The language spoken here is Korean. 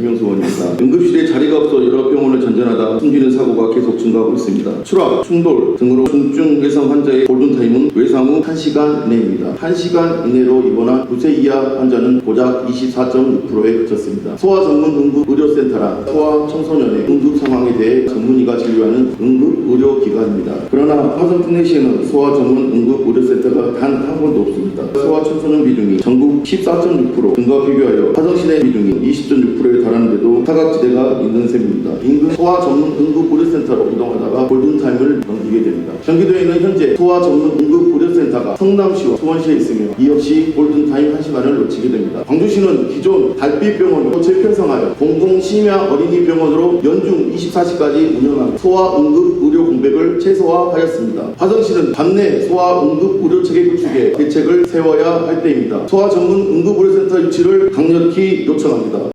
김영수 의원입니다. 응급실에 자리가 없어 여러 병원을 전전하다 숨지는 사고가 계속 증가하고 있습니다. 추락, 충돌 등으로 중증 외상 환자의 골든타임은 외상 후 1시간 이내입니다. 1시간 이내로 입원한 9세 이하 환자는 고작 24.6%에 그쳤습니다. 소아 전문 응급 의료센터란 소아 청소년의 응급 상황에 대해 전문의가 진료하는 응급 의료기관입니다. 그러나 화성 특례시에는 소아 전문 응급 의료센터가 단 한 곳도 없습니다. 소아 청소년 비중이 전국 14.6% 등과 비교하여 화성시내 비중이 20.6%에 달하는데도 사각지대가 있는 셈입니다. 인근 소아 전문 응급 의료센터로 이동하다가 골든타임을 넘기게 됩니다. 경기도에는 현재 소아 전문 응급 의료센터가 성남시와 수원시에 있으며 이 역시 골든타임 1시간을 놓치게 됩니다. 광주시는 기존 달빛병원으로 재편성하여 공공심야 어린이병원으로 연중 24시까지 운영하는 소아 응급 공백을 최소화하였습니다. 화성시는 관내 소아 응급 의료 체계 구축에 대책을 세워야 할 때입니다. 소아 전문 응급 의료센터 유치를 강력히 요청합니다.